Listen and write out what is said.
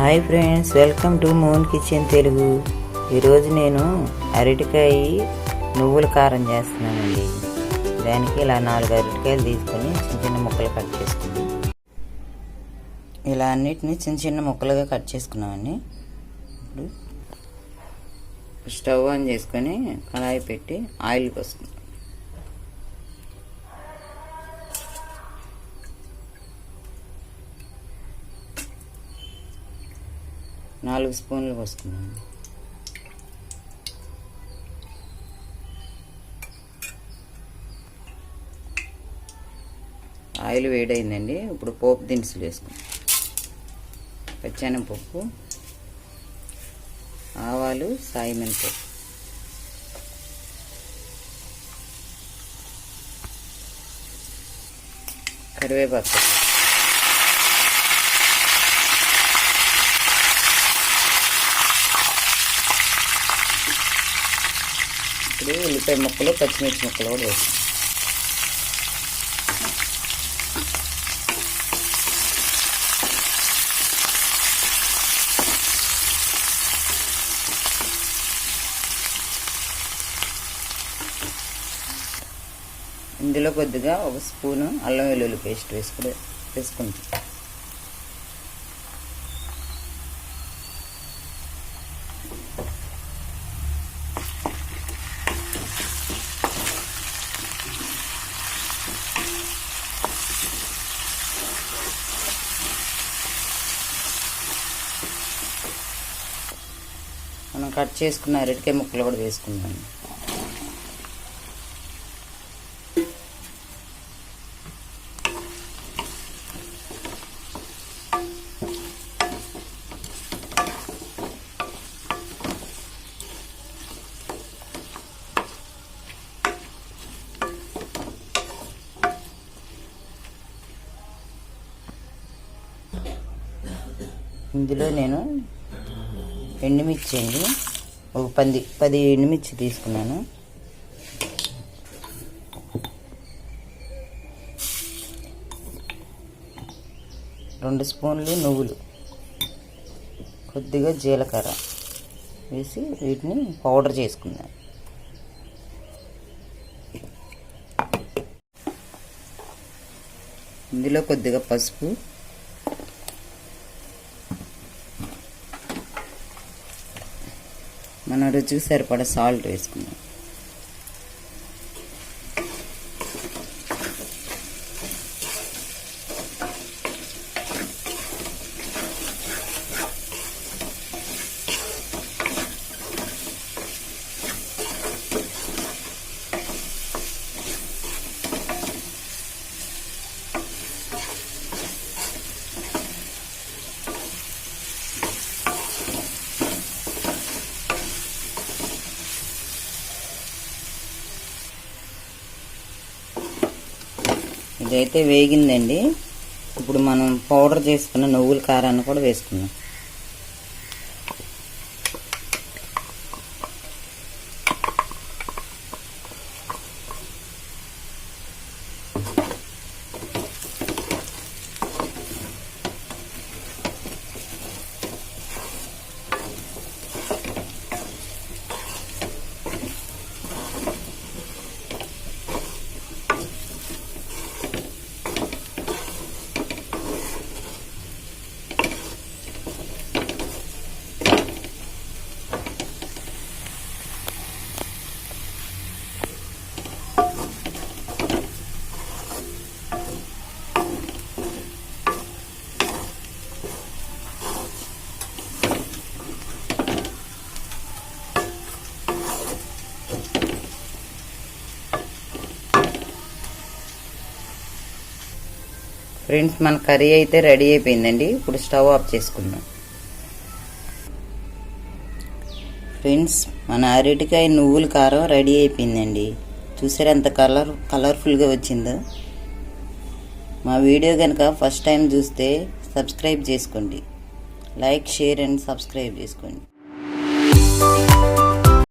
Hi friends welcome to మోన్ kitchen Telugu. ఈరోజు నేను అరటికాయ నువ్వుల కారం చేస్తున్నానండి. దానికి ఇలా నాలుగు అరటికాయలు తీసుకొని చిన్న చిన్న ముక్కలు కట్ చేసుకుంది. ఇలా అన్నిటిని చిన్న చిన్న ముక్కలుగా కట్ చేసుకున్నామండి. ఇప్పుడు స్టవ్ ఆన్ చేసుకొని కళాయి పెట్టి ఆయిల్ పోసుకున్నాం నాలుగు స్పూన్లు పోసుకున్నాను. ఆయిల్ వేడైందండి. ఇప్పుడు పోపు దినుసులు వేసుకుందాం పచ్చెనపప్పు ఆవాలు సాయిమినపప్పు కరివేపాకు. ఇప్పుడు ఉల్లిపాయ ముక్కలు పచ్చిమిర్చి ముక్కలు కూడా వేస్తాం ఇందులో కొద్దిగా ఒక స్పూను అల్లం వెల్లుల్లి పేస్ట్ వేసుకుని వేసుకుంటాం మనం కట్ చేసుకున్న అరటికాయ ముక్కలు కూడా వేసుకుందాం. ఇందులో నేను ఎండుమిర్చి అండి ఒక పది పది ఎండుమిర్చి తీసుకున్నాను. రెండు స్పూన్లు నువ్వులు. కొద్దిగా జీలకర్ర వేసి వీటిని పౌడర్ చేసుకున్నాను ఇందులో కొద్దిగా పసుపు మన రుచికి సరిపడా సాల్ట్ వేసుకుందాం. ఇదైతే వేగిందండి. ఇప్పుడు మనం పౌడర్ చేసుకున్న నువ్వుల కారాన్ని కూడా వేసుకుందాం. ఫ్రెండ్స్ మన కర్రీ అయితే రెడీ అయిపోయిందండి. ఇప్పుడు స్టవ్ ఆఫ్ చేసుకుందాం. ఫ్రెండ్స్ మన అరటికాయ నువ్వుల కారం రెడీ అయిపోయిందండి. చూసారు ఎంత కలర్ కలర్ఫుల్గా వచ్చిందో? మా వీడియో కనుక ఫస్ట్ టైం చూస్తే సబ్స్క్రైబ్ చేసుకోండి. లైక్ షేర్ అండ్ సబ్స్క్రైబ్ చేసుకోండి.